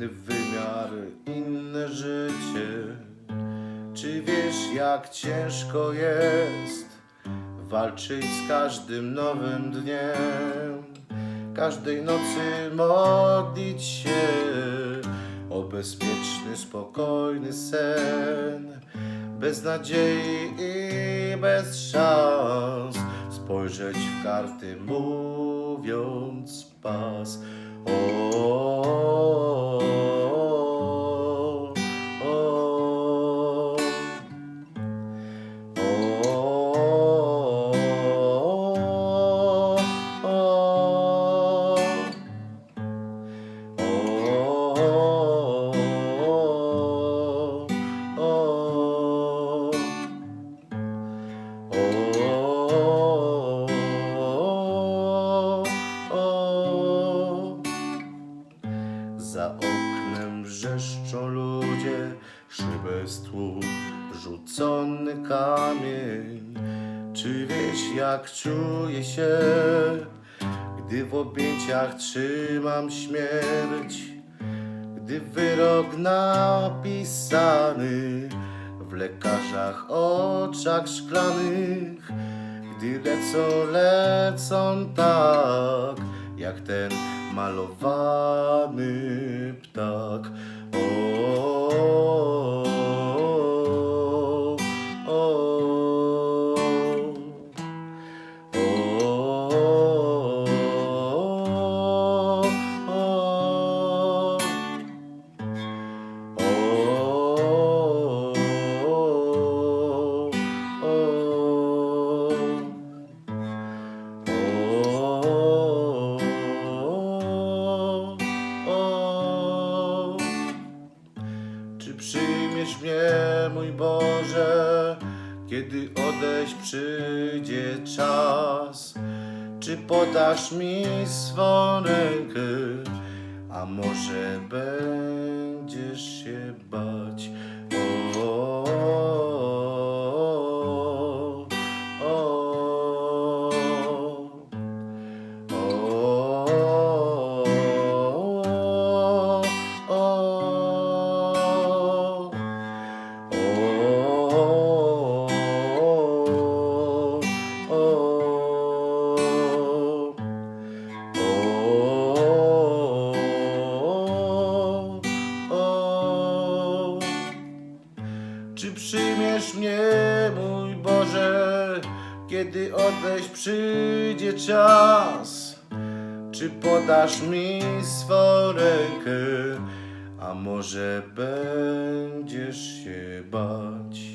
inny wymiar, inne życie. Czy wiesz, jak ciężko jest walczyć z każdym nowym dniem? Każdej nocy modlić się o bezpieczny, spokojny sen. Bez nadziei i bez szans spojrzeć w karty, mówiąc pas. O, wrzeszczą ludzie, szybę stłuk, rzucony kamień. Czy wiesz, jak czuję się, gdy w objęciach trzymam śmierć? Gdy wyrok napisany w lekarzach oczach szklanych, gdy lecą, lecą tak, jak ten malowany ptak. Przyjmiesz mnie, mój Boże, kiedy odejść przyjdzie czas? Czy podasz mi swą rękę, a może będziesz się bać? O, o, o, o, Czy przyjmiesz mnie, mój Boże, kiedy odejść przyjdzie czas? Czy podasz mi swą rękę, a może będziesz się bać?